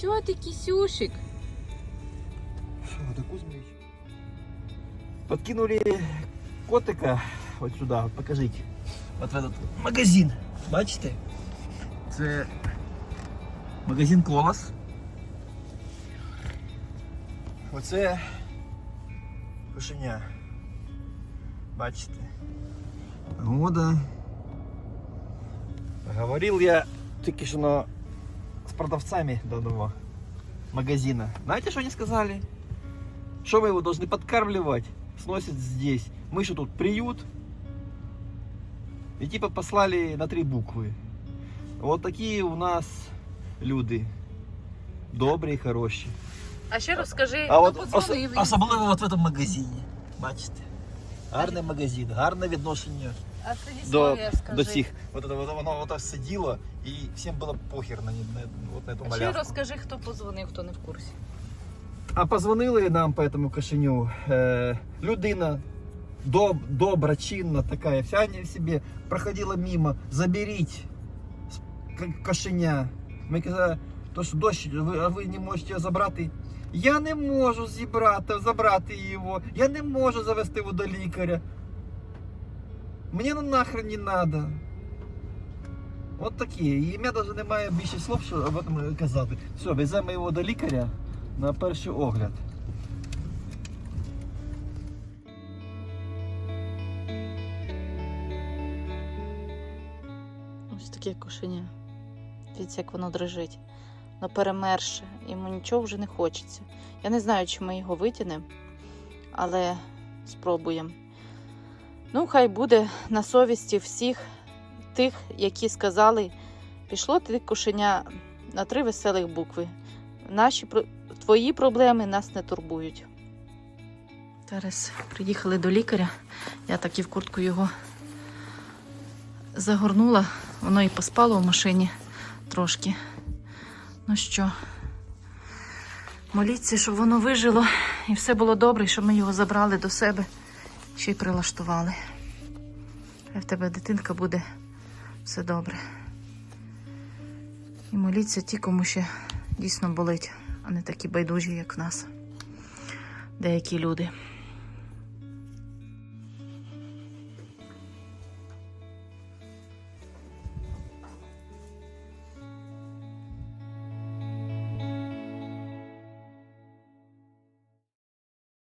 Що ти, кисюшик? Это Кузьмич? Подкинули котика вот сюда, вот покажите. Вот в этот магазин. Бачите? Це магазин Колос. Оце кошеня. Бачите? Года. Говорил я тільки що на- продавцами данного магазина. Знаете, что они сказали? Что мы его должны подкармливать? Сносят здесь. Мы что тут, приют? И типа послали на три буквы. Вот такие у нас люди. Добрі, хороші. А ще розкажи, А хто от подзвонив. ос- особливо от в цьому магазині. Бачите? Гарний магазин, гарне відношення А це до, історія, скажи. до всіх. От, это, воно, воно отак сиділо і всім було похер на, на, от на эту А ще малявку. розкажи, хто подзвонив, хто не в курсі. А позвонили нам по этому кошеню. Е, людина доб, добра, чинна така, вся не в себе, проходила мимо, заберіть с- к- кошеня. Ми казали, то що дощ, ви, а ви не можете його забрати. Я не можу зібрати, забрати його. Я не можу завести його до лікаря. Мені ну нахрен не надо. От такі. І в мене навіть немає більше слов, що об этом казати. Все, веземо його до лікаря на перший огляд. Ось таке кошеня. Дивіться, як воно дрижить. Воно перемерше, йому нічого вже не хочеться. Я не знаю, чи ми його витягнемо, але спробуємо. Ну, хай буде на совісті всіх тих, які сказали, пішло ти кошеня на три веселих букви. Наші твої проблеми нас не турбують. Зараз приїхали до лікаря. Я так і в куртку його загорнула. Воно і поспало в машині трошки. Ну що, моліться, щоб воно вижило і все було добре, і щоб ми його забрали до себе, ще й прилаштували. Хай в тебе дитинка буде все добре. І моліться ті, кому ще дійсно болить, а не такі байдужі, як в нас. Деякі люди.